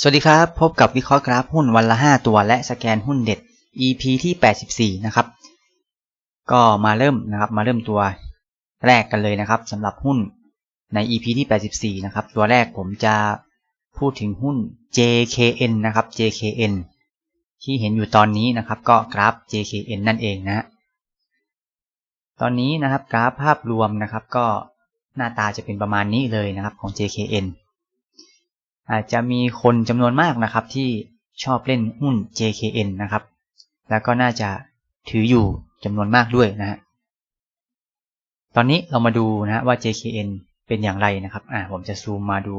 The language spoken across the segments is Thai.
สวัสดีครับ พบกับวิเคราะห์กราฟหุ้นวันละ 5 ตัวและสแกนหุ้นเด็ด EP ที่ 84 นะครับ ก็มาเริ่มนะครับมาเริ่มตัวแรกกันเลยนะครับสำหรับหุ้นใน EP ที่ 84 นะครับ ตัวแรกผมจะพูดถึงหุ้น JKN นะครับ JKN ที่เห็นอยู่ตอนนี้นะครับ ก็กราฟ JKN นั่นเองนะตอนนี้นะครับกราฟภาพรวมนะครับ ก็หน้าตาจะเป็นประมาณนี้เลยนะครับของ JKN อาจจะมีคนจำนวนมากนะครับ ที่ชอบเล่นหุ้น JKN นะครับ แล้วก็น่าจะถืออยู่จำนวนมากด้วยนะฮะตอนนี้เรามาดูนะว่า JKN เป็นอย่างไรนะครับอ่าผมจะซูมมาดู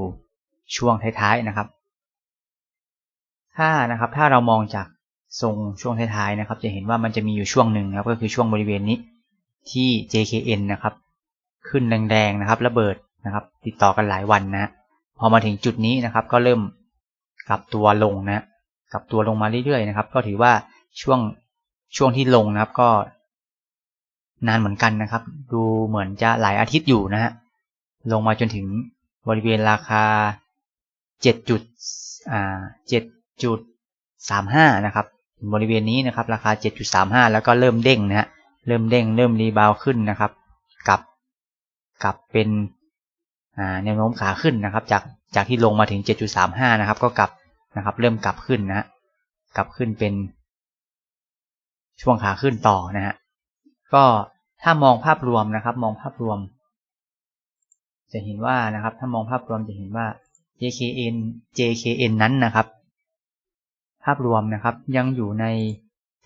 ช่วงท้ายๆนะครับ ถ้านะครับถ้าเรามองจากทรงช่วงท้ายๆนะครับ จะเห็นว่ามันจะมีอยู่ช่วงหนึ่งครับก็คือช่วงบริเวณนี้ที่ JKN นะครับ ขึ้นแรงๆนะครับ ระเบิดนะครับ ติดต่อกันหลายวันนะ พอมาถึงจุดนี้นะครับ ก็เริ่มกลับตัวลงนะกลับตัวลงมาเรื่อยๆนะครับ ก็ถือว่าช่วงช่วงที่ลงนะครับก็ นานเหมือนกันนะครับ ดูเหมือนจะหลายอาทิตย์อยู่นะฮะลงมาจนถึงบริเวณราคาเจ็ดจุดอ่าเจ็ดจุดสามห้านะครับบริเวณนี้นะครับ ราคาเจ็ดจุดสามห้าแล้วก็เริ่มเด้งนะฮะเริ่มเด้งเริ่มรีบาวขึ้นนะครับกลับกลับเป็น แนวโน้มขาขึ้นนะครับ จากจากที่ลงมาถึง 7.35 นะครับ ก็กลับนะครับ เริ่มกลับขึ้นนะกลับขึ้นเป็น ช่วงขาขึ้นต่อนะฮะก็ถ้ามองภาพรวมนะครับ มองภาพรวม จะเห็นว่านะครับ ถ้ามองภาพรวมจะเห็นว่า JKN JKN นั้นนะครับ ภาพรวมนะครับ ยังอยู่ใน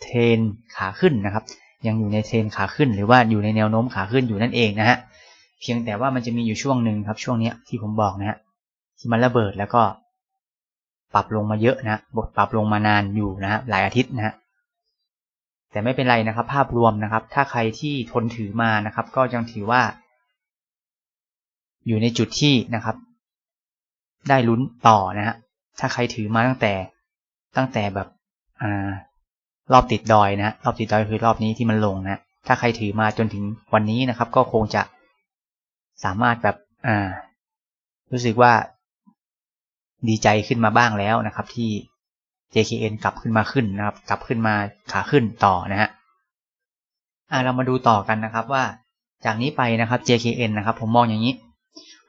เทรนขาขึ้นนะครับ ยังอยู่ในเทรนขาขึ้น หรือว่าอยู่ในแนวโน้มขาขึ้นอยู่นั่นเองนะฮะ เพียงแต่ว่ามันจะมีอยู่ช่วงหนึ่งครับ ช่วงนี้ที่ผมบอกนะฮะที่มันระเบิดแล้วก็ ปรับลงมาเยอะนะบทปรับลงมานานอยู่นะฮะหลายอาทิตย์นะฮะแต่ไม่เป็นไรนะครับ ภาพรวมนะครับ ถ้าใครที่ทนถือมานะครับ ก็ยังถือว่า อยู่ในจุดที่นะครับ ได้ลุ้นต่อนะฮะถ้าใครถือมาตั้งแต่ตั้งแต่แบบอ่ารอบติดดอยนะรอบติดดอยคือรอบนี้ที่มันลงนะถ้าใครถือมาจนถึงวันนี้นะครับ ก็คงจะ สามารถแบบอ่า รู้สึกว่าดีใจขึ้นมาบ้างแล้วนะครับ ที่ JKN กลับขึ้นมาขึ้นนะครับ กลับขึ้นมาขาขึ้นต่อนะฮะอ่าเรามาดูต่อกันนะครับว่าจากนี้ไปนะครับ JKN นะครับ ผมมองอย่างนี้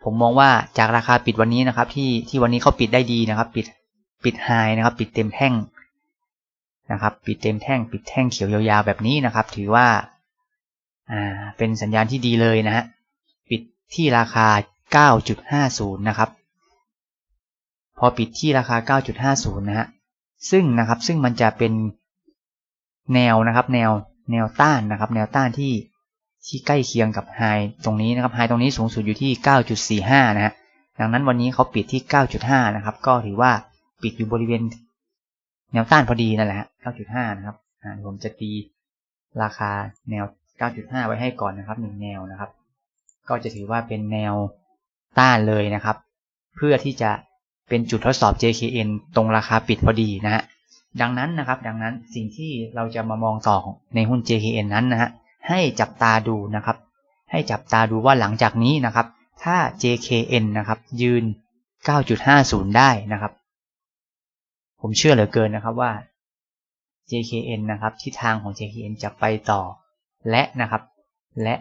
ผมมองว่าจากราคาปิดวันนี้นะครับ ที่ที่วันนี้เขาปิดได้ดีนะครับ ปิดปิดไฮนะครับ ปิดเต็มแท่งนะครับ ปิดเต็มแท่ง ปิดแท่งเขียวยาวๆแบบนี้นะครับ ถือว่า อ่า เป็นสัญญาณที่ดีเลยนะฮะ ที่ราคา 9.50 นะครับ พอปิดที่ราคา 9.50 นะฮะ ซึ่งนะครับ ซึ่งมันจะเป็นแนวนะครับ แนว แนวต้านนะครับ แนวต้านที่ที่ใกล้เคียงกับไฮตรงนี้นะครับไฮตรงนี้สูงสุดอยู่ที่ 9.45 นะฮะ ดังนั้นวันนี้เขาปิดที่ 9.5 นะครับ ก็ถือว่าปิดอยู่บริเวณแนวต้านพอดีนั่นแหละฮะ 9.5 นะครับผมจะตีราคาแนว 9.5 ไว้ให้ก่อนนะครับ 1 แนวนะครับ ก็จะถือว่าเป็นแนวต้านเลยนะครับ เพื่อที่จะเป็นจุดทดสอบ JKN ตรงราคาปิดพอดีนะฮะดังนั้นนะครับ ดังนั้นสิ่งที่เราจะมามองต่อในหุ้น JKN นั้นนะฮะให้จับตาดูนะครับ ให้จับตาดูว่าหลังจากนี้นะครับ ถ้า JKN นะครับ ยืน 9.50 ได้นะครับ ผมเชื่อเหลือเกินนะครับว่า JKN นะครับทิศทางของ JKN จะไปต่อ และนะครับ และ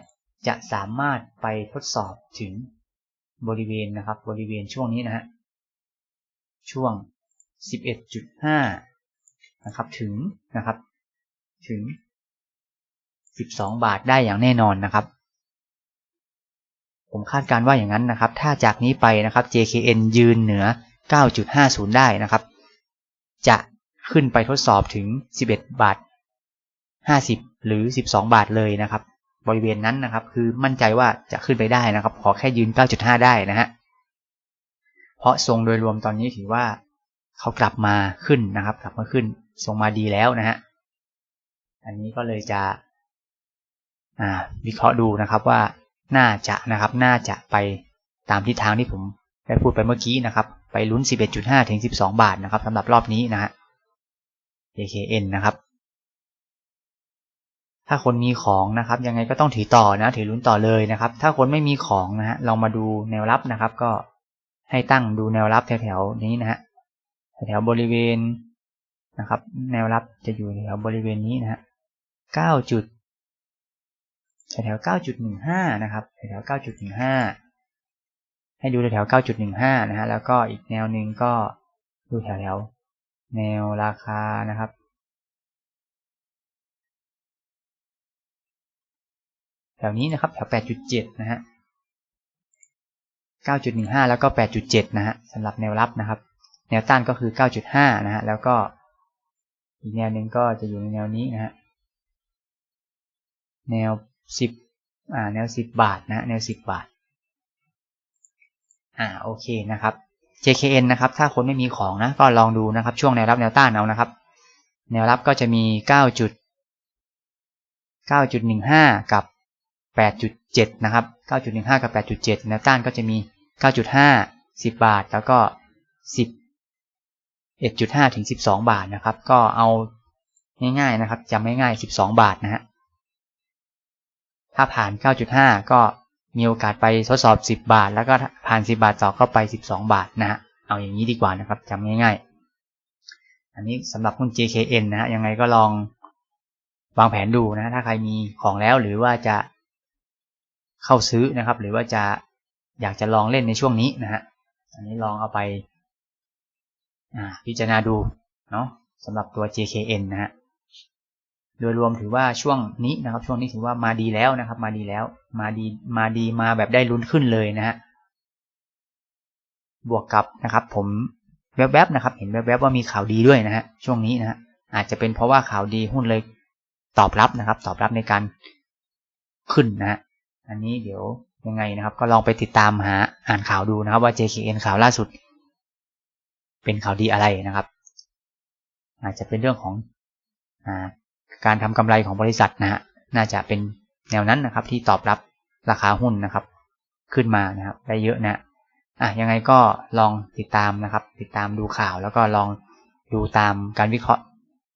จะสามารถไปทดสอบถึงบริเวณนะครับบริเวณช่วงนี้นะฮะช่วง 11.5 นะครับถึงนะครับถึง 12 บาทได้อย่างแน่นอนนะครับ ผมคาดการว่าอย่างนั้นนะครับ ถ้าจากนี้ไปนะครับ JKN ยืนเหนือ 9.50 ได้นะครับ จะขึ้นไปทดสอบถึง 11 บาท 50 หรือ 12 บาทเลยนะครับ บริเวณนั้นนะครับ คือมั่นใจว่าจะขึ้นไปได้นะครับ ขอแค่ยืน 9.5 ได้นะฮะเพราะทรงโดยรวมตอนนี้ถือว่าเขากลับมาขึ้นนะครับ กลับมาขึ้นทรงมาดีแล้วนะฮะอันนี้ก็เลยจะวิเคราะห์ดูนะครับว่าน่าจะนะครับน่าจะไปตามทิศทางที่ผมได้พูดไปเมื่อกี้นะครับ ไปลุ้น 11.5 ถึง 12 บาทนะครับสำหรับรอบนี้นะฮะ JKN นะครับ ถ้าคนมีของนะครับ ยังไงก็ต้องถือต่อนะ ถือลุ้นต่อเลยนะครับ ถ้าคนไม่มีของนะฮะเรามาดูแนวรับนะครับ ก็ให้ตั้งดูแนวรับแถวๆนี้นะฮะแแถวบริเวณนะครับ แนวรับจะอยู่แถวบริเวณนี้นะฮะเก้าจุดแถวเก้าจุดหนึ่งห้านะครับแถวเก้าจุดหนึ่งห้าให้ดูแถวเก้าจุดหนึ่งห้านะฮะแล้วก็อีกแนวหนึ่งก็ดูแถวแถวแนวราคานะครับ แถวนี้นะครับแถวแปดจุดเจ็ดนะฮะ 9.15 แล้วก็ 8.7 นะฮะสำหรับแนวรับนะครับ แนวต้านก็คือ 9.5 นะฮะ แล้วก็อีกแนวหนึ่งก็จะอยู่ในแนวนี้นะฮะ แนว 10 อ่า แนว 10 บาทนะแนว 10 บาท อ่า โอเคนะครับ JKN นะครับ ถ้าคนไม่มีของนะ ก็ลองดูนะครับ ช่วงแนวรับแนวต้านเอานะครับ แนวรับก็จะมี 9.9.15 กับ 8.7 นะครับ 9.15 กับ 8.7 แนวต้านก็จะมี 9.5 10 บาท แล้วก็10 1.5 ถึง 12 บาทนะครับ ก็เอาง่ายๆนะครับจำง่ายๆ 12 บาทนะฮะ ถ้าผ่าน 9.5 ก็มีโอกาสไปทดสอบ 10 บาท แล้วก็ผ่าน 10 บาทต่อก็ไป 12 บาทนะฮะ เอาอย่างนี้ดีกว่านะครับจำง่ายๆ อันนี้สำหรับหุ้น JKN นะฮะ ยังไงก็ลองวางแผนดูนะ ถ้าใครมีของแล้วหรือว่าจะ เข้าซื้อนะครับ หรือว่าจะอยากจะลองเล่นในช่วงนี้นะฮะอันนี้ลองเอาไปพิจารณาดูเนาะสำหรับตัว JKN นะฮะโดยรวมถือว่าช่วงนี้นะครับ ช่วงนี้ถือว่ามาดีแล้วนะครับ มาดีแล้ว มาดีมาดีมาแบบได้ลุ้นขึ้นเลยนะฮะบวกกับนะครับผมแวบๆนะครับ เห็นแวบๆว่ามีข่าวดีด้วยนะฮะช่วงนี้นะฮะอาจจะเป็นเพราะว่าข่าวดีหุ้นเลยตอบรับนะครับ ตอบรับในการขึ้นนะฮะ อันนี้เดี๋ยวยังไงนะครับ ก็ลองไปติดตามหาอ่านข่าวดูนะครับ ว่า JKN ข่าวล่าสุด เป็นข่าวดีอะไรนะครับ อาจจะเป็นเรื่องของอการทำกำไรของบริษัทนะฮะน่าจะเป็นแนวนั้นนะครับ ที่ตอบรับราคาหุ้นนะครับ ขึ้นมานะครับ ได้เยอะนะอะยังไงก็ลองติดตามนะครับ ติดตามดูข่าวแล้วก็ลองดูตามการวิเคราะห์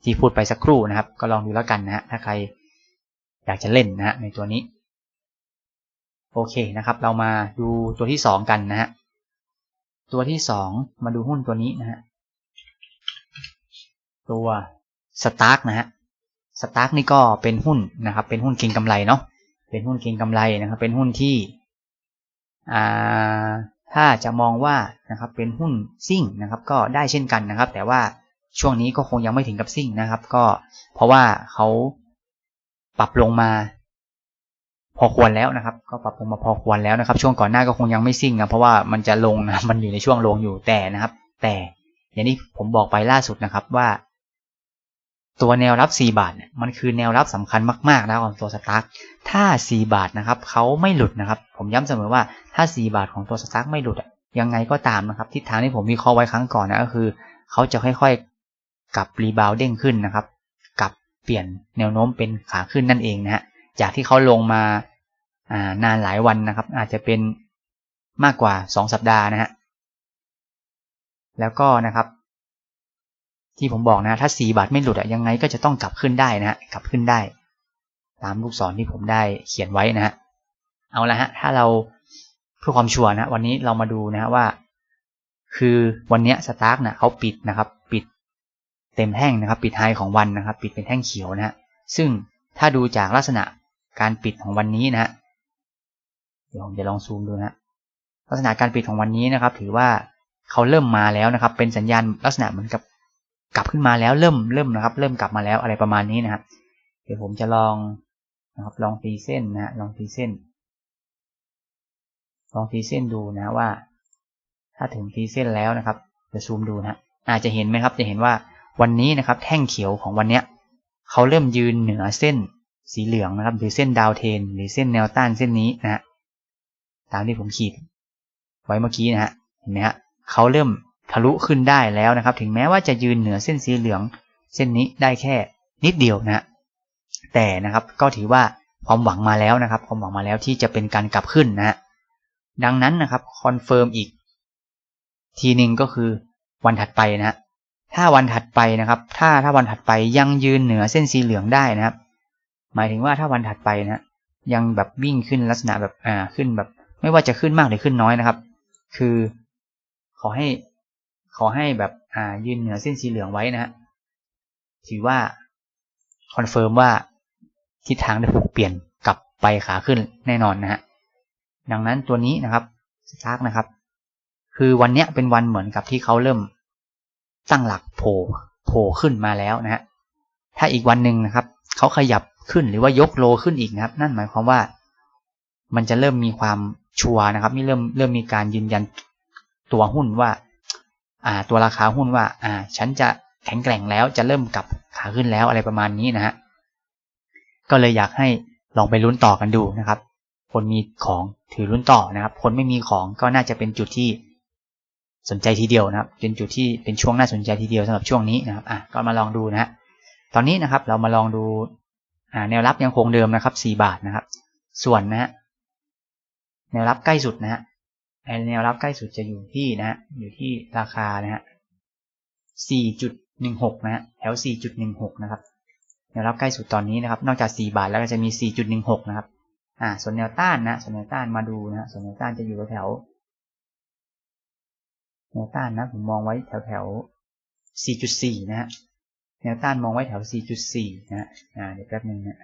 ที่พูดไปสักครู่นะครับ ก็ลองดูแล้วกันนะฮะถ้าใครอยากจะเล่นนะฮะในตัวนี้ โอเคนะครับ เรามาดูตัวที่สองกันนะฮะตัวที่สองมาดูหุ้นตัวนี้นะฮะตัวสตาร์กนะฮะสตาร์กนี่ก็เป็นหุ้นนะครับ เป็นหุ้นเก็งกำไรเนาะเป็นหุ้นเก็งกำไรนะครับ เป็นหุ้นที่อ่าถ้าจะมองว่านะครับเป็นหุ้นซิ่งนะครับ ก็ได้เช่นกันนะครับ แต่ว่าช่วงนี้ก็คงยังไม่ถึงกับซิ่งนะครับ ก็เพราะว่าเขาปรับลงมา พอควรแล้วนะครับ ก็ปรับลงมาพอควรแล้วนะครับ ช่วงก่อนหน้าก็คงยังไม่ซิ่งนะเพราะว่ามันจะลงนะมันอยู่ในช่วงลงอยู่แต่นะครับ แต่อย่างที่ผมบอกไปล่าสุดนะครับว่า ตัวแนวรับ 4 บาทมันคือแนวรับสำคัญมากๆนะของตัวสตาร์กถ้า 4 บาทนะครับเขาไม่หลุดนะครับ ผมย้ำเสมอว่าถ้า 4 บาทของตัวสตาร์กไม่หลุดยังไงก็ตามนะครับ ทิศทางที่ผมวิเคราะห์ไว้ครั้งก่อนนะก็คือเขาจะค่อยๆกลับรีบาวเด้งขึ้นนะครับกลับเปลี่ยนแนวโน้มเป็นขาขึ้นนั่นเองนะฮะ จากที่เขาลงมาานานหลายวันนะครับ อาจจะเป็นมากกว่า 2 สัปดาห์นะฮะแล้วก็นะครับ ที่ผมบอกนะถ้า 4 บาทไม่หลุดอะยังไงก็จะต้องกลับขึ้นได้นะฮะกลับขึ้นได้ ตามลูกศรที่ผมได้เขียนไว้นะฮะเอาละฮะถ้าเราเพื่อความชัวร์นะวันนี้เรามาดูนะฮะว่า คือวันนี้สตาร์กนะเขาปิดนะครับ ปิดเต็มแท่งนะครับ ปิดไฮของวันนะครับ ปิดเป็นแท่งเขียวนะฮะซึ่งถ้าดูจากลักษณะ การปิดของวันนี้นะฮะเดี๋ยวผมจะลองซูมดูนะลักษณะการปิดของวันนี้นะครับ ถือว่าเขาเริ่มมาแล้วนะครับ เป็นสัญญาณลักษณะเหมือนกับกลับขึ้นมาแล้วเริ่มเริ่มนะครับ เริ่มกลับมาแล้วอะไรประมาณนี้นะครับ เดี๋ยวผมจะลองนะครับ ลองตีเส้นนะลองตีเส้น ลองตีเส้นดูนะว่า ถ้าถึงตีเส้นแล้วนะครับจะซูมดูนะอาจจะเห็นไหมครับ จะเห็นว่าวันนี้นะครับ แท่งเขียวของวันเนี้ยเขาเริ่มยืนเหนือเส้น สีเหลืองนะครับ หรือเส้นดาวเทน หรือเส้นแนวต้านเส้นนี้นะฮะตามที่ผมขีด ไว้เมื่อกี้นะฮะเห็นไหมฮะเขาเริ่มทะลุขึ้นได้แล้วนะครับ ถึงแม้ว่าจะยืนเหนือเส้นสีเหลือง เส้นนี้ได้แค่นิดเดียวนะฮะแต่นะครับก็ถือว่าความหวังมาแล้วนะครับ ความหวังมาแล้วที่จะเป็นการกลับขึ้นนะฮะดังนั้นนะครับคอนเฟิร์มอีก ทีหนึ่งก็คือวันถัดไปนะฮะถ้าวันถัดไปนะครับ ถ้าถ้าวันถัดไปยังยืนเหนือเส้นสีเหลืองได้นะครับ หมายถึงว่าถ้าวันถัดไปนะยังแบบวิ่งขึ้นลักษณะแบบอ่าขึ้นแบบ ไม่ว่าจะขึ้นมากหรือขึ้นน้อยนะครับ คือ ขอให้ ขอให้แบบอ่ายืนเหนือเส้นสีเหลืองไว้นะฮะถือว่าคอนเฟิร์มว่าทิศทางได้ถูกเปลี่ยนกลับไปขาขึ้นแน่นอนนะฮะดังนั้นตัวนี้นะครับสตาร์กนะครับ คือวันเนี้ยเป็นวันเหมือนกับที่เขาเริ่มตั้งหลักโผล่โผล่ขึ้นมาแล้วนะฮะถ้าอีกวันหนึ่งนะครับเขาขยับ ขึ้นหรือว่ายกโลขึ้นอีกนะครับ นั่นหมายความว่า มันจะเริ่มมีความชัวนะครับนี่เริ่มเริ่มมีการยืนยันตัวหุ้นว่า อ่า ตัวราคาหุ้นว่า อ่า ฉันจะแข็งแกร่งแล้วจะเริ่มกลับขาขึ้นแล้วอะไรประมาณนี้นะฮะก็เลยอยากให้ลองไปลุ้นต่อกันดูนะครับ คนมีของถือลุ้นต่อนะครับ คนไม่มีของก็น่าจะเป็นจุดที่สนใจทีเดียวนะครับ เป็นจุดที่เป็นช่วงน่าสนใจทีเดียวสำหรับช่วงนี้นะครับ อะก็มาลองดูนะฮะ ตอนนี้นะครับเรามาลองดู แนวรับยังคงเดิมนะครับ 4 บาทนะครับ ส่วนนะฮะแนวรับใกล้สุดนะฮะแนวรับใกล้สุดจะอยู่ที่นะฮะอยู่ที่ราคานะฮะ 4.16 นะฮะแถว 4.16 นะครับแนวรับใกล้สุดตอนนี้นะครับ นอกจาก 4 บาทแล้วก็จะมี 4.16 นะครับ อ่า ส่วนแนวต้านนะส่วนแนวต้านมาดูนะส่วนแนวต้านจะอยู่แถวแนวต้านนะผมมองไว้แถวแถว 4.4 นะฮะ แนวต้านมองไว้แถว 4.4นะฮะอ่าเดี๋ยวแป๊บนึงนะ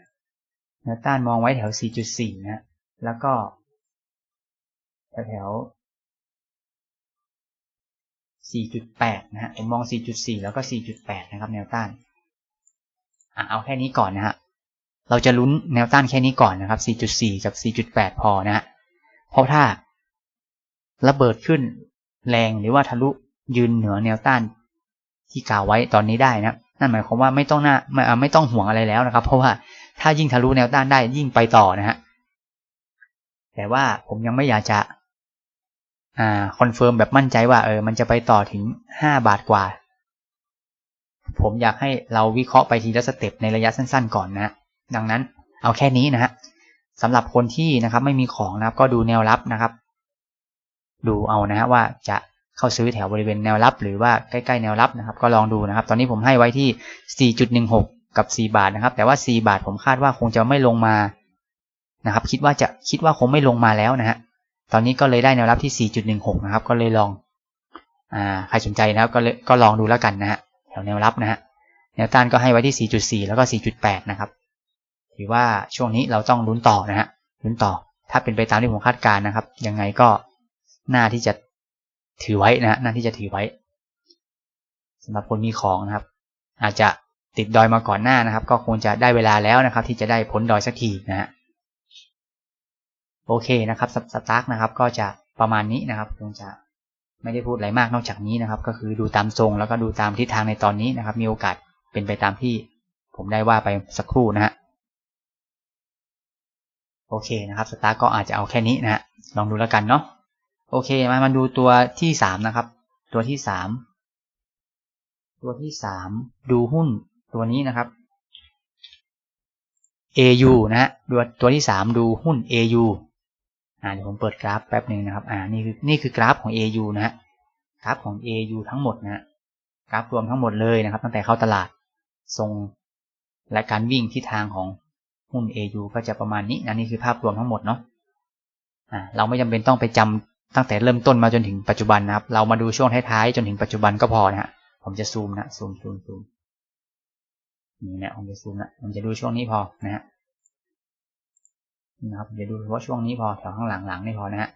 แนวต้านมองไว้แถว 4.4 นะ แล้วก็แถวแถว 4.8 นะฮะ ผมมอง 4.4 แล้วก็ 4.8 นะครับ แนวต้าน อะ เอาแค่นี้ก่อนนะฮะ เราจะลุ้นแนวต้านแค่นี้ก่อนนะครับ 4.4 กับ 4.8 พอนะฮะ เพราะถ้าระเบิดขึ้นแรงหรือว่าทะลุยืนเหนือแนวต้านที่กล่าวไว้ตอนนี้ได้นะ นั่นหมายความว่าไม่ต้องหน้าไม่ไม่ต้องห่วงอะไรแล้วนะครับ เพราะว่าถ้ายิ่งทะลุแนวต้านได้ยิ่งไปต่อนะฮะแต่ว่าผมยังไม่อยากจะอ่าคอนเฟิร์มแบบมั่นใจว่าเออมันจะไปต่อถึงห้าบาทกว่า ผมอยากให้เราวิเคราะห์ไปทีละสเต็ปในระยะสั้น ๆ ก่อนนะ ดังนั้นเอาแค่นี้นะฮะสำหรับคนที่นะครับไม่มีของนะครับ ก็ดูแนวรับนะครับ ดูเอานะฮะว่าจะ เข้าซื้อแถวบริเวณแนวรับ หรือว่าใกล้ๆแนวรับนะครับ ก็ลองดูนะครับ ตอนนี้ผมให้ไว้ที่ 4.16 กับ 4 บาทนะครับ แต่ว่า 4 บาทผมคาดว่าคงจะไม่ลงมานะครับ คิดว่าจะคิดว่าคงไม่ลงมาแล้วนะฮะตอนนี้ก็เลยได้แนวรับที่ 4.16 นะครับ ก็เลยลองอ่าใครสนใจนะครับก็เลยก็ลองดูแล้วกันนะฮะแถวแนวรับนะฮะแนวต้านก็ให้ไว้ที่ 4.4 แล้วก็ 4.8 นะครับถือว่าช่วงนี้เราต้องลุ้นต่อนะฮะลุ้นต่อ ถ้าเป็นไปตามที่ผมคาดการณ์นะครับ ยังไงก็หน่าที่จะ ถือไว้นะฮะน่าที่จะถือไว้สำหรับคนมีของนะครับ อาจจะติดดอยมาก่อนหน้านะครับ ก็คงจะได้เวลาแล้วนะครับ ที่จะได้พ้นดอยสักทีนะฮะโอเคนะครับสตาร์กนะครับ ก็จะประมาณนี้นะครับ คงจะไม่ได้พูดอะไรมากนอกจากนี้นะครับ ก็คือดูตามทรง แล้วก็ดูตามทิศทางในตอนนี้นะครับ มีโอกาสเป็นไปตามที่ผมได้ว่าไปสักครู่นะฮะโอเคนะครับสตาร์ก็อาจจะเอาแค่นี้นะฮะลองดูแล้วกันเนาะ โอเคมามาดูตัวที่สามนะครับ ตัวที่สามตัวที่สามดูหุ้นตัวนี้นะครับ AU นะฮะดูตัวที่สามดูหุ้น AU อ่าเดี๋ยวผมเปิดกราฟแป๊บหนึ่งนะครับ อ่านี่คือนี่คือกราฟของ AU นะฮะกราฟของ AU ทั้งหมดนะฮะกราฟรวมทั้งหมดเลยนะครับ ตั้งแต่เข้าตลาดทรงและการวิ่งที่ทางของหุ้น AU ก็จะประมาณนี้นะนี่คือภาพรวมทั้งหมดเนาะอ่าเราไม่จำเป็นต้องไปจำ ตั้งแต่เริ่มต้นมาจนถึงปัจจุบันนะครับ เรามาดูช่วงท้ายๆจนถึงปัจจุบันก็พอนะฮะผมจะซูมนะซูมซูมซูมนี่นะผมจะซูมนะผมจะดูช่วงนี้พอนะฮะนะครับเดี๋ยวดูเฉพาะช่วงนี้พอแถวข้างหลังๆนี่พอนะฮะ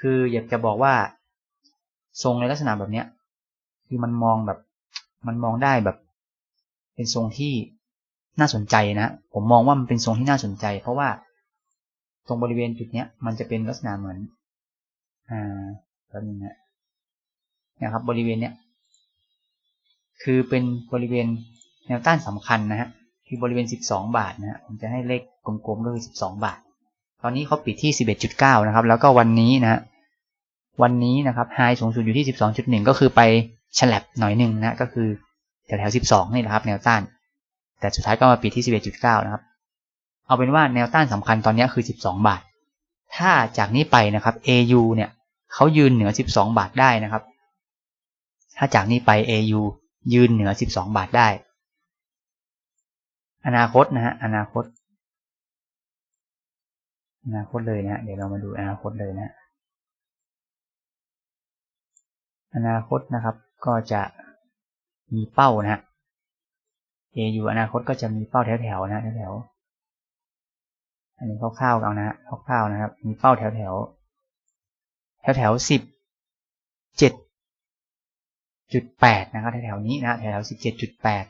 คืออยากจะบอกว่า ทรงในลักษณะแบบเนี้ย คือมันมองแบบ มันมองได้แบบ เป็นทรงที่น่าสนใจนะผมมองว่ามันเป็นทรงที่น่าสนใจ เพราะว่าตรงบริเวณจุดเนี้ย มันจะเป็นลักษณะเหมือน อ่าแบบนี้นะนะครับ บริเวณเนี้ยคือเป็นบริเวณแนวต้านสำคัญนะฮะคือบริเวณ 12 บาทนะฮะผมจะให้เลขกลมๆก็คือ 12 บาท ตอนนี้เขาปิดที่ 11.9 นะครับ แล้วก็วันนี้นะวันนี้นะครับไฮสูงสุดอยู่ที่ 12.1 ก็คือไปฉลับหน่อยหนึ่งนะก็คือแถวแถว12 นี่นะครับ แนวต้าน แต่สุดท้ายก็มาปิดที่ 11.9 นะครับ เอาเป็นว่าแนวต้านสำคัญตอนนี้คือ 12 บาท ถ้าจากนี้ไปนะครับ AU เนี่ย เขายืนเหนือ 12 บาทได้นะครับ ถ้าจากนี้ไป AU ยืนเหนือ 12 บาทได้ อนาคตนะฮะอนาคต อนาคตเลยนะเดี๋ยวเรามาดูอนาคตเลยนะ อนาคตนะครับก็จะมีเป้านะฮะ AU อนาคตก็จะมีเป้าแถวๆนะแถวๆอันนี้คร่าวๆเอานะฮะคร่าวๆนะครับ มีเป้าแถวแถว แถวแถวสิบเจ็ดจุดแปดนะครับแถวๆนี้นะแถวๆสิบเจ็ดจุดแปด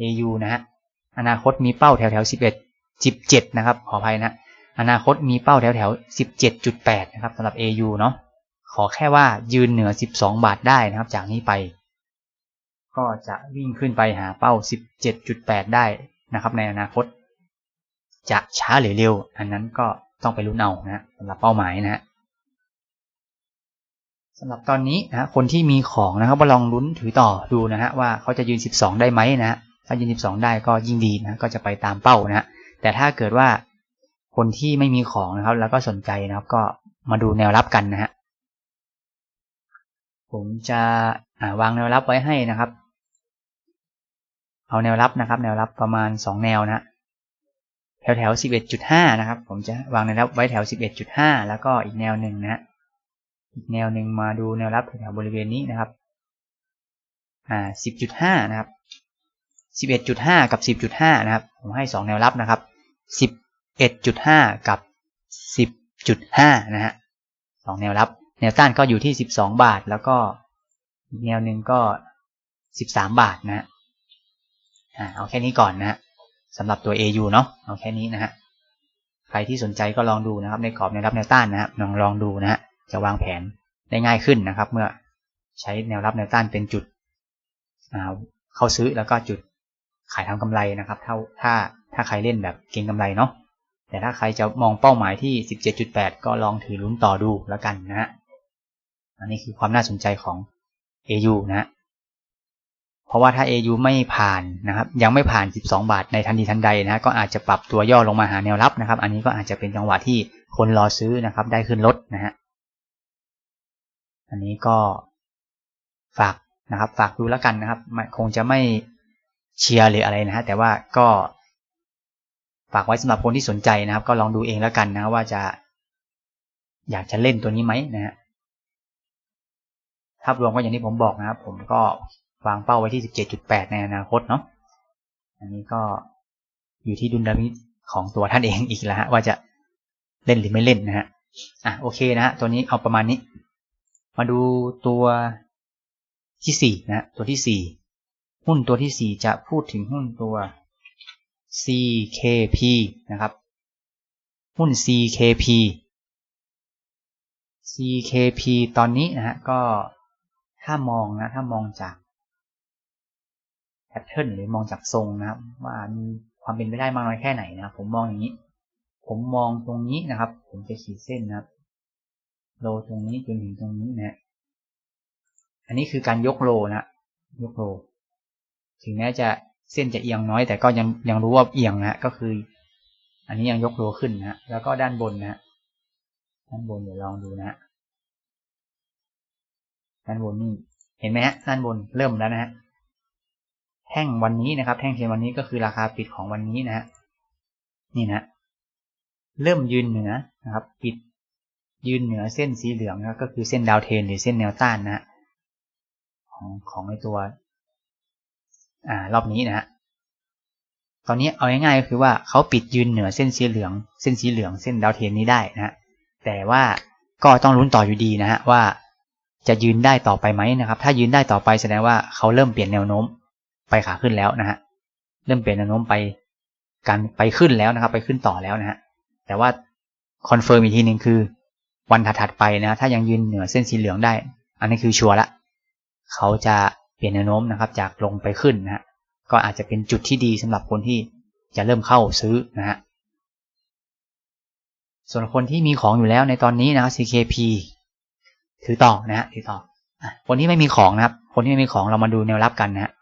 AU นะฮะอนาคตมีเป้าแถวแถวสิบเอ็ดสิบเจ็ดนะครับขออภัยนะอนาคตมีเป้าแถวแถวสิบเจ็ดจุดแปดนะครับสำหรับ AU เนาะขอแค่ว่ายืนเหนือสิบสองบาทได้นะครับ จากนี้ไป ก็จะวิ่งขึ้นไปหาเป้าสิบเจ็ดจุดแปดได้นะครับ ในอนาคต จะช้าหรือเร็ว อันนั้นก็ ต้องไปลุ้นเอานะสำหรับเป้าหมายนะฮะสำหรับตอนนี้นะคนที่มีของนะครับมาลองลุ้นถือต่อดูนะฮะว่าเขาจะยืน 12 ได้ไหมนะฮะถ้ายืน 12 ได้ก็ยิ่งดีนะก็จะไปตามเป้านะฮะแต่ถ้าเกิดว่าคนที่ไม่มีของนะครับ แล้วก็สนใจนะครับ ก็มาดูแนวรับกันนะฮะผมจะวางแนวรับไว้ให้นะครับ เอาแนวรับนะครับ แนวรับประมาณ 2 แนวนะ แถวแถว11.5 นะครับ ผมจะวางแนวรับไว้แถว 11.5 แล้วก็อีกแนวหนึ่งนะ อีกแนวหนึ่งมาดูแนวรับแถวบริเวณนี้นะครับ อ่า 10.5 นะครับ 11.5 กับ 10.5 นะครับ ผมให้ 2 แนวรับนะครับ 11.5 กับ 10.5 นะฮะสองแนวรับ แนวต้านก็อยู่ที่ 12 บาท แล้วก็อีกแนวหนึ่งก็ 13 บาทนะฮะ อ่า เอาแค่นี้ก่อนนะฮะ สำหรับตัว AU เนาะเอาแค่นี้นะฮะใครที่สนใจก็ลองดูนะครับ ในกรอบแนวรับแนวต้านนะครับลองลองดูนะฮะจะวางแผนได้ง่ายขึ้นนะครับ เมื่อใช้แนวรับแนวต้านเป็นจุดเข้าซื้อแล้วก็จุดขายทำกำไรนะครับเท่าถ้าถ้าใครเล่นแบบเก็งกำไรเนาะแต่ถ้าใครจะมองเป้าหมายที่ 17.8 ก็ลองถือลุ้นต่อดูแล้วกันนะฮะอันนี้คือความน่าสนใจของ AU นะฮะ เพราะว่าถ้า AU ไม่ผ่านนะครับยังไม่ผ่าน 12 บาทในทันทีทันใดนะก็อาจจะปรับตัวย่อลงมาหาแนวรับนะครับ อันนี้ก็อาจจะเป็นจังหวะที่คนรอซื้อนะครับ ได้ขึ้นลดนะฮะอันนี้ก็ฝากนะครับ ฝากดูแล้วกันนะครับคงจะไม่เชียร์หรืออะไรนะฮะแต่ว่าก็ฝากไว้สำหรับคนที่สนใจนะครับ ก็ลองดูเองแล้วกันนะว่าจะ อยากจะเล่นตัวนี้ไหมนะฮะภาพรวมก็อย่างที่ผมบอกนะครับ ผมก็ วางเป้าไว้ที่ 17.8 ในอนาคตเนาะอันนี้ก็อยู่ที่ดุลยพินิจของตัวท่านเองอีกแล้วฮะว่าจะเล่นหรือไม่เล่นนะฮะอะโอเคนะฮะตัวนี้เอาประมาณนี้ มาดูตัวที่สี่นะตัวที่สี่หุ้นตัวที่สี่จะพูดถึงหุ้นตัว CKP นะครับ หุ้น CKP CKP ตอนนี้นะฮะก็ถ้ามองนะถ้ามองจาก พทเทิร์นหรือมองจากทรงนะครับ ว่ามีความเป็นไปได้มากน้อยแค่ไหนนะผมมองอย่างนี้ ผมมองตรงนี้นะครับ ผมจะขีดเส้นนะครับโลตรงนี้จนถึงตรงนี้นะอันนี้คือการยกโลนะยกโล ถึงแม้จะเส้นจะเอียงน้อย แต่ก็ยังยังรู้ว่าเอียงนะก็คือ อันนี้ยังยกโลขึ้นนะแล้วก็ด้านบนนะด้านบนเดี๋ยวลองดูนะด้านบนนี่เห็นไหมฮะด้านบนเริ่มแล้วนะฮะ ท่งวันนี้นะครับ แท่งเทียนวันนี้ก็คือราคาปิดของวันนี้นะฮะนี่นะเริ่มยืนเหนือนะครับ ปิดยืนเหนือเส้นสีเหลืองนะก็คือเส้นดาวเทนหรือเส้นแนวต้านนะฮะของของในตัว อ่ารอบนี้นะฮะตอนนี้เอาง่ายๆก็คือว่าเขาปิดยืนเหนือเส้นสีเหลือง เส้นสีเหลืองเส้นดาวเทนนี้ได้นะฮะแต่ว่าก็ต้องลุ้นต่ออยู่ดีนะฮะว่าจะยืนได้ต่อไปไหมนะครับ ถ้ายืนได้ต่อไปแสดงว่าเขาเริ่มเปลี่ยนแนวโน้ม ไปขาขึ้นแล้วนะฮะเริ่มเปลี่ยนแนวโน้มไปการไปขึ้นแล้วนะครับ ไปขึ้นต่อแล้วนะฮะแต่ว่าคอนเฟิร์มอีกทีหนึ่งคือวันถัดๆไปนะถ้ายังยืนเหนือเส้นสีเหลืองได้ อันนี้คือชัวร์ละเขาจะเปลี่ยนแนวโน้มนะครับ จากลงไปขึ้นนะฮะก็อาจจะเป็นจุดที่ดีสำหรับคนที่จะเริ่มเข้าซื้อนะฮะส่วนคนที่มีของอยู่แล้วในตอนนี้นะครับ CKP ถือต่อนะฮะถือต่อคนที่ไม่มีของนะครับ คนที่ไม่มีของเรามาดูแนวรับกันนะฮะ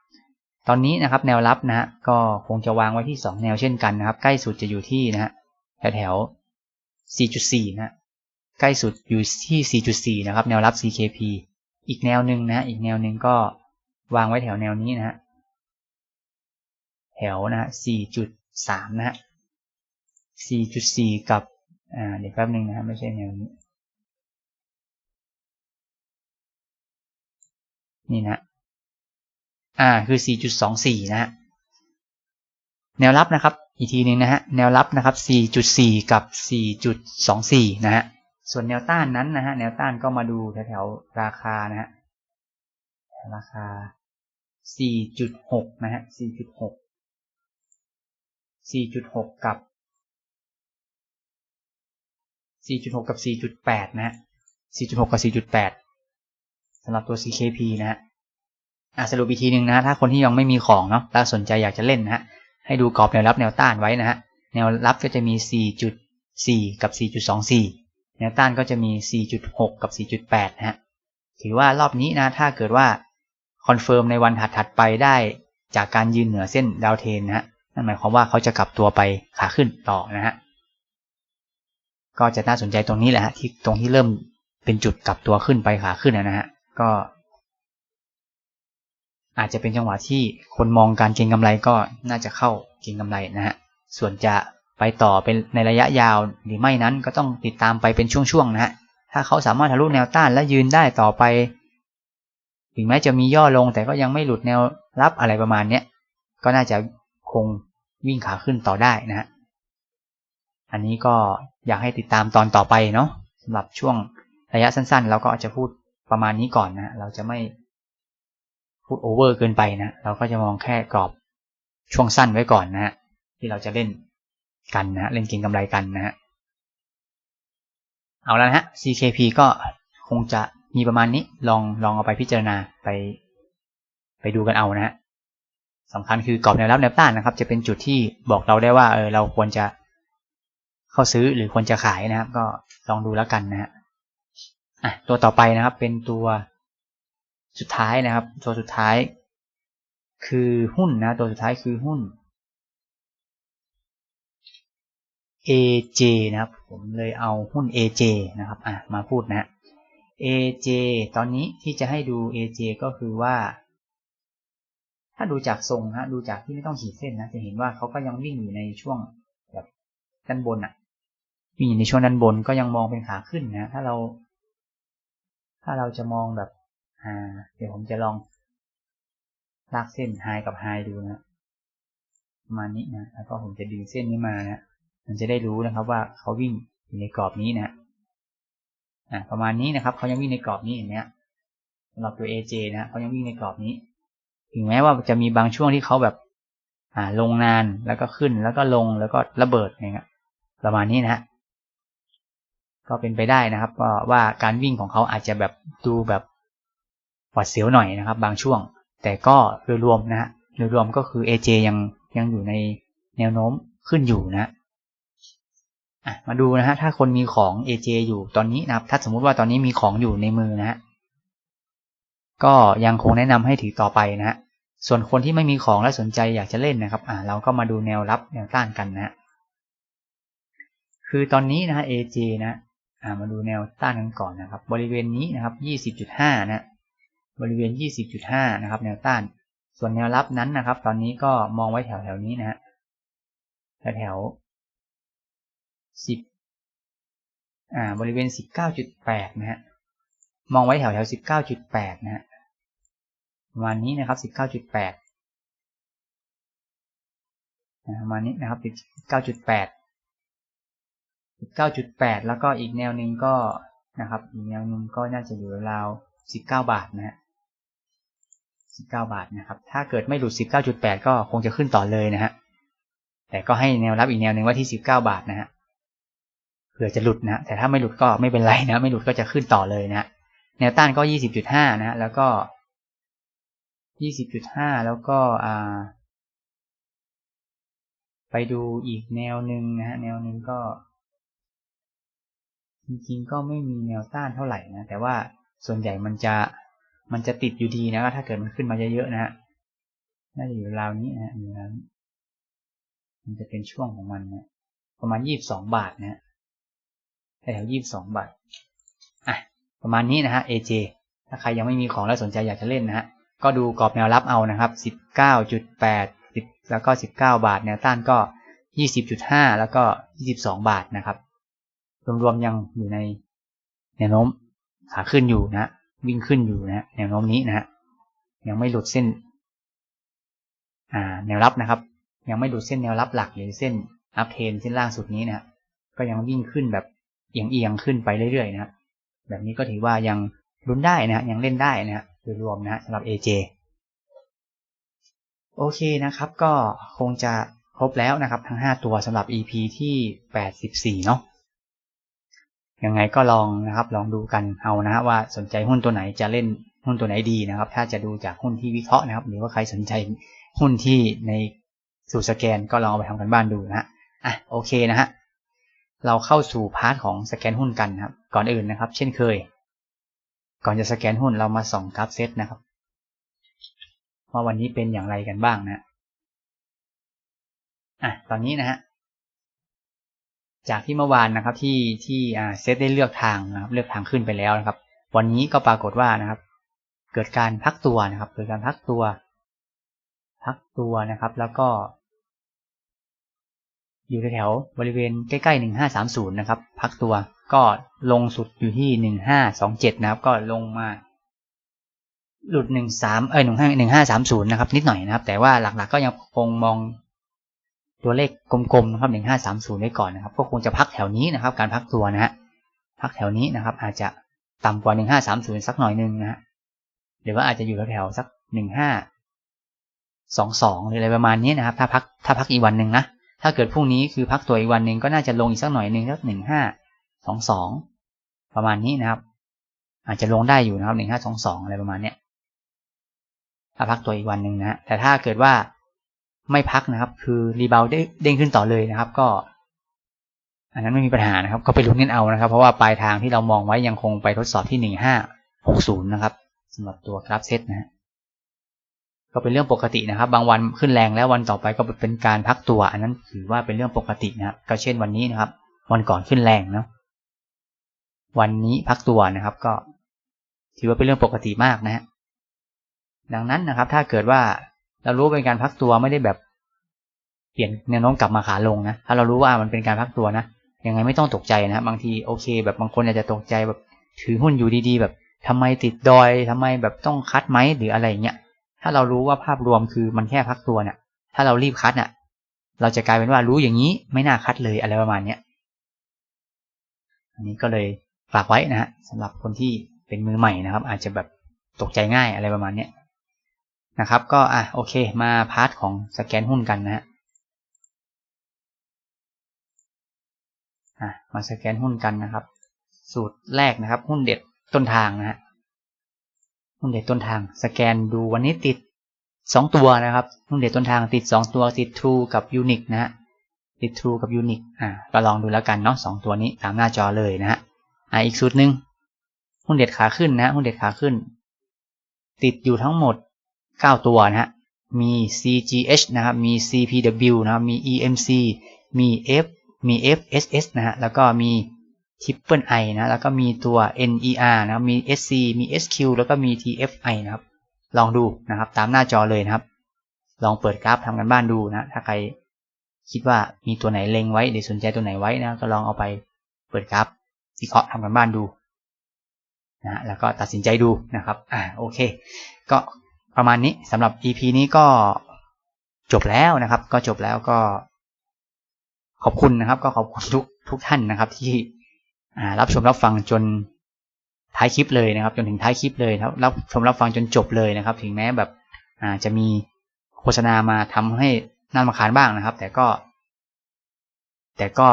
ตอนนี้นะครับแนวรับนะฮะก็คงจะวางไว้ที่ 2 แนวเช่นกันนะครับ ใกล้สุดจะอยู่ที่นะฮะแถวแถว 4.4 นะใกล้สุดอยู่ที่ 4.4 นะครับ แนวรับ CKP อีกแนวหนึ่งนะอีกแนวหนึ่งก็วางไว้แถวแนวนี้นะฮะแถวนะฮะ 4.3 นะฮะ 4.4 กับอ่าเดี๋ยวแป๊บนึงนะฮะไม่ใช่แนวนี้ นี่นะ อ่าคือ 4.24 นะฮะแนวรับนะครับ อีกทีหนึ่งนะฮะแนวรับนะครับ 4.4 กับ 4.24 นะฮะส่วนแนวต้านนั้นนะฮะแนวต้านก็มาดูแถวๆราคานะฮะราคา 4.6 นะฮะ 4.6 4.6 กับ 4.6 กับ 4.8 นะฮะ 4.6 กับ 4.8สำหรับตัว CKP นะฮะ อะสรุปอีกทีหนึ่งนะถ้าคนที่ยังไม่มีของเนาะแล้วสนใจอยากจะเล่นนะฮะให้ดูกรอบแนวรับแนวต้านไว้นะฮะแนวรับก็จะมี 4.4 กับ 4.24 แนวต้านก็จะมี 4.6 กับ 4.8 นะฮะถือว่ารอบนี้นะถ้าเกิดว่าคอนเฟิร์มในวันถัดๆไปได้จากการยืนเหนือเส้นดาวเทนนะฮะนั่นหมายความว่าเขาจะกลับตัวไปขาขึ้นต่อนะฮะก็จะน่าสนใจตรงนี้แหละฮะที่ตรงที่เริ่มเป็นจุดกลับตัวขึ้นไปขาขึ้นนะฮะก็ อาจจะเป็นจังหวะที่คนมองการเก็งกำไรก็น่าจะเข้าเก็งกำไรนะฮะส่วนจะไปต่อเป็นในระยะยาวหรือไม่นั้นก็ต้องติดตามไปเป็นช่วงๆนะฮะถ้าเขาสามารถทะลุแนวต้านและยืนได้ต่อไป ถึงแม้จะมีย่อลงแต่ก็ยังไม่หลุดแนวรับอะไรประมาณเนี้ยก็น่าจะคงวิ่งขาขึ้นต่อได้นะฮะอันนี้ก็อยากให้ติดตามตอนต่อไปเนาะสำหรับช่วงระยะสั้นๆ เราก็จะพูดประมาณนี้ก่อนนะเราจะไม่ พูดโอเวอร์เกินไปนะ เราก็จะมองแค่กรอบช่วงสั้นไว้ก่อนนะฮะที่เราจะเล่นกันนะเล่นเก็งกำไรกันนะฮะเอาแล้วนะฮะ CKP ก็คงจะมีประมาณนี้ลองลองเอาไปพิจารณาไป ไปดูกันเอานะฮะสำคัญคือกรอบแนวรับแนวต้านนะครับ จะเป็นจุดที่บอกเราได้ว่าเออเราควรจะเข้าซื้อหรือควรจะขายนะครับ ก็ลองดูแล้วกันนะฮะอะตัวต่อไปนะครับเป็นตัว สุดท้ายนะครับ ตัวสุดท้าย คือหุ้นนะ ตัวสุดท้ายคือหุ้น AJ นะครับ ผมเลยเอาหุ้น AJ นะครับอะมาพูดนะ AJ ตอนนี้ที่จะให้ดู AJ ก็คือว่า ถ้าดูจากทรงฮะดูจากที่ไม่ต้องขีดเส้นนะ จะเห็นว่าเขาก็ยังวิ่งอยู่ในช่วงแบบด้านบนอะวิ่งอยู่ในช่วงด้านบนก็ยังมองเป็นขาขึ้นนะ ถ้าเรา ถ้าเราจะมองแบบ เดี๋ยวผมจะลองลากเส้นไฮกับไฮดูนะประมาณนี้นะแล้วก็ผมจะดึงเส้นนี้มานะมันจะได้รู้นะครับว่าเขาวิ่งอยู่ในกรอบนี้นะอ่าประมาณนี้นะครับเขายังวิ่งในกรอบนี้อย่างเนี้ยสำหรับตัว AJ นะเขายังวิ่งในกรอบนี้ ถึงแม้ว่าจะมีบางช่วงที่เขาแบบ อ่าลงนานแล้วก็ขึ้นแล้วก็ลงแล้วก็ระเบิดอย่างเงี้ยประมาณนี้นะก็เป็นไปได้นะครับว่าการวิ่งของเขาอาจจะแบบดูแบบ หวาดเสียวหน่อยนะครับ บางช่วง แต่ก็โดยรวมนะฮะโดยรวมก็คือ AJ ยังยังอยู่ในแนวโน้มขึ้นอยู่นะอะมาดูนะฮะถ้าคนมีของ AJ อยู่ตอนนี้นะครับ ถ้าสมมุติว่าตอนนี้มีของอยู่ในมือนะฮะก็ยังคงแนะนำให้ถือต่อไปนะฮะส่วนคนที่ไม่มีของและสนใจอยากจะเล่นนะครับ อ่า เราก็มาดูแนวรับแนวต้านกันนะฮะคือตอนนี้นะฮะ AJ นะอ่ามาดูแนวต้านกันก่อนนะครับ บริเวณนี้นะครับ 20.5 นะ บริเวณ 20.5 นะครับ แนวต้าน ส่วนแนวรับนั้นนะครับ ตอนนี้ก็มองไว้แถวแถวนี้นะฮะแถวแถว 10 อ่า บริเวณ 19.8 นะฮะ มองไว้แถวแถว 19.8 นะฮะประมาณนี้นะครับ 19.8ประมาณนี้นะครับ 19.8 19.8 แล้วก็อีกแนวหนึ่งก็นะครับ อีกแนวหนึ่งก็น่าจะอยู่ราว 19 บาทนะฮะ 19 บาทนะครับ ถ้าเกิดไม่หลุด 19.8 ก็คงจะขึ้นต่อเลยนะฮะ แต่ก็ให้แนวรับอีกแนวหนึ่งไว้ที่ 19 บาทนะฮะ เผื่อจะหลุดนะ แต่ถ้าไม่หลุดก็ไม่เป็นไรนะ ไม่หลุดก็จะขึ้นต่อเลยนะ แนวต้านก็ 20.5 นะฮะ แล้วก็ 20.5 แล้วก็อ่า ไปดูอีกแนวหนึ่งนะฮะ แนวหนึ่งก็ จริงๆ ก็ไม่มีแนวต้านเท่าไหร่นะ แต่ว่าส่วนใหญ่มันจะ มันจะติดอยู่ดีนะถ้าเกิดมันขึ้นมาเยอะๆนะฮะน่าจะอยู่ราวนี้นะอยู่ราวนี้มันจะเป็นช่วงของมันนะประมาณยี่บสองบาทนะฮะแถวยี่บสองบาทอะประมาณนี้นะฮะ AJ ถ้าใครยังไม่มีของแล้วสนใจอยากจะเล่นนะฮะก็ดูกรอบแนวรับเอานะครับสิบเก้าจุดแปดสิบแล้วก็สิบเก้าบาทแนวต้านก็ยี่สิบจุดห้าแล้วก็ยี่สิบสองบาทนะครับ รวมๆยังอยู่ในแนวโน้มขาขึ้นอยู่นะ วิ่งขึ้นอยู่นะแนวโน้มนี้นะฮะยังไม่หลุดเส้น อ่า แนวรับนะครับ ยังไม่หลุดเส้นแนวรับหลักหรือเส้นอัพเทนเส้นล่างสุดนี้นะก็ยังวิ่งขึ้นแบบเอียงๆขึ้นไปเรื่อยๆนะแบบนี้ก็ถือว่ายังลุ้นได้นะฮะยังเล่นได้นะฮะโดยรวมนะฮะสำหรับ AJ โอเคนะครับ ก็คงจะครบแล้วนะครับ ทั้ง 5 ตัวสำหรับ EP ที่ 84 เนาะ ยังไงก็ลองนะครับ ลองดูกันเอานะฮะว่าสนใจหุ้นตัวไหนจะเล่นหุ้นตัวไหนดีนะครับ ถ้าจะดูจากหุ้นที่วิเคราะห์นะครับ หรือว่าใครสนใจหุ้นที่ในสูตรสแกนก็ลองเอาไปทำกันบ้านดูนะฮะอะโอเคนะฮะเราเข้าสู่พาร์ทของสแกนหุ้นกันนะครับ ก่อนอื่นนะครับ เช่นเคย ก่อนจะสแกนหุ้นเรามาส่องกราฟเซตนะครับว่าวันนี้เป็นอย่างไรกันบ้างนะอะตอนนี้นะฮะ จากที่เมื่อวานนะครับที่ที่เซตได้เลือกทางนะครับเลือกทางขึ้นไปแล้วนะครับ วันนี้ก็ปรากฏว่านะครับ เกิดการพักตัวนะครับ เกิดการพักตัว พักตัวนะครับ แล้วก็ อยู่แถวบริเวณใกล้ๆหนึ่งห้าสามศูนย์นะครับ พักตัวก็ลงสุดอยู่ที่หนึ่งห้าสองเจ็ดนะครับ ก็ลงมาหลุดหนึ่งสามเออหนึ่งห้าหนึ่งห้าสามศูนย์นะครับ นิดหน่อยนะครับ แต่ว่าหลักๆก็ยังคงมอง ตัวเลขกลมๆนะครับหนึ่งห้าสามศูนย์ไว้ก่อนนะครับ ก็คงจะพักแถวนี้นะครับ การพักตัวนะฮะพักแถวนี้นะครับ อาจจะต่ำกว่าหนึ่งห้าสามศูนย์สักหน่อยนึงนะฮะหรือว่าอาจจะอยู่แถวๆสักหนึ่งห้าสองสองหรืออะไรประมาณนี้นะครับ ถ้าพักถ้าพักอีกวันหนึ่งนะถ้าเกิดพรุ่งนี้คือพักตัวอีกวันหนึ่งก็น่าจะลงอีกสักหน่อยหนึ่งสักหนึ่งห้าสองสองประมาณนี้นะครับ อาจจะลงได้อยู่นะครับหนึ่งห้าสองสองอะไรประมาณเนี้ยถ้าพักตัวอีกวันหนึ่งนะแต่ถ้าเกิดว่า ไม่พักนะครับ คือรีบาวได้เด้งขึ้นต่อเลยนะครับ ก็ อันนั้นไม่มีปัญหานะครับ ก็ไปลุ้นกันเอานะครับ เพราะว่าปลายทางที่เรามองไว้ยังคงไปทดสอบที่หนึ่งห้าหกศูนย์นะครับสำหรับตัวกราฟเซตนะ ก็เป็นเรื่องปกตินะครับ บางวันขึ้นแรงแล้ววันต่อไปก็เป็นการพักตัว อันนั้นถือว่าเป็นเรื่องปกตินะครับ ก็เช่นวันนี้นะครับ วันก่อนขึ้นแรงเนาะวันนี้พักตัวนะครับ ก็ ถือว่าเป็นเรื่องปกติมากนะฮะดังนั้นนะครับ ถ้าเกิดว่า เรารู้เป็นการพักตัวไม่ได้แบบเปลี่ยนแนวโน้มกลับมาขาลงนะ ถ้าเรารู้ว่ามันเป็นการพักตัวนะยังไงไม่ต้องตกใจนะบางทีโอเค แบบบางคนอาจจะตกใจแบบถือหุ้นอยู่ดีๆ แบบทำไมติดดอยทำไมแบบต้องคัดไหมหรืออะไรเงี้ยถ้าเรารู้ว่าภาพรวมคือมันแค่พักตัวเนี่ยถ้าเรารีบคัดเนี่ยเราจะกลายเป็นว่ารู้อย่างนี้ไม่น่าคัดเลยอะไรประมาณเนี้ยอันนี้ก็เลยฝากไว้นะฮะสำหรับคนที่เป็นมือใหม่นะครับ อาจจะแบบตกใจง่ายอะไรประมาณเนี้ย นะครับ ก็อะโอเคมาพาร์ทของสแกนหุ้นกันนะฮะมาสแกนหุ้นกันนะครับ สูตรแรกนะครับ หุ้นเด็ดต้นทางนะฮะหุ้นเด็ดต้นทาง สแกนดูวันนี้ติดสองตัวนะครับ หุ้นเด็ดต้นทางติดสองตัวติด True กับ Unique นะฮะติด True กับ Unique อ่าก็ลองดูแล้วกันเนาะสองตัวนี้ตามหน้าจอเลยนะฮะอ่าอีกสูตรหนึ่งหุ้นเด็ดขาขึ้นนะ หุ้นเด็ดขาขึ้น ติดอยู่ทั้งหมด 9 ตัวนะฮะ มี CGH นะครับ มี CPW นะครับ มี EMC มี F มี FSS นะฮะ แล้วก็มี Triple I นะ แล้วก็มีตัว NER นะครับ มี SC มี SQ แล้วก็มี TFI นะครับ ลองดูนะครับ ตามหน้าจอเลยนะครับ ลองเปิดกราฟทำกันบ้านดูนะ ถ้าใครคิดว่ามีตัวไหนเล็งไว้หรือสนใจตัวไหนไว้นะ ก็ลองเอาไปเปิดกราฟวิเคราะห์ทำกันบ้านดูนะแล้วก็ตัดสินใจดูนะครับ อ่า โอเค ก็ ประมาณนี้สำหรับ EP นี้ก็จบแล้วนะครับ ก็จบแล้วก็ ขอบคุณนะครับ ก็ขอบคุณทุกทุกท่านนะครับ ที่รับชมรับฟังจนท้ายคลิปเลยนะครับ จนถึงท้ายคลิปเลยครับรับชมรับฟังจนจบเลยนะครับ ถึงแม้แบบอาจะมีโฆษณามาทำให้น่ามาคานบ้างนะครับ แต่ก็ แต่ก็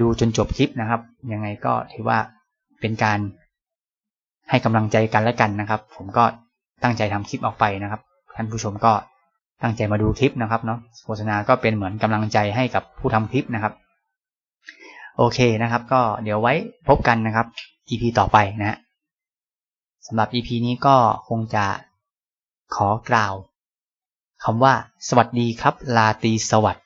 ดูจนจบคลิปนะครับ ยังไงก็ถือว่าเป็นการให้กำลังใจกันและกันนะครับ ผมก็ ตั้งใจทำคลิปออกไปนะครับ ท่านผู้ชมก็ตั้งใจมาดูคลิปนะครับเนาะโฆษณาก็เป็นเหมือนกำลังใจให้กับผู้ทำคลิปนะครับ โอเคนะครับ ก็เดี๋ยวไว้พบกันนะครับ EP ต่อไปนะฮะสำหรับ EP นี้ก็คงจะขอกล่าวคำว่า สวัสดีครับ ลาตีสวัสด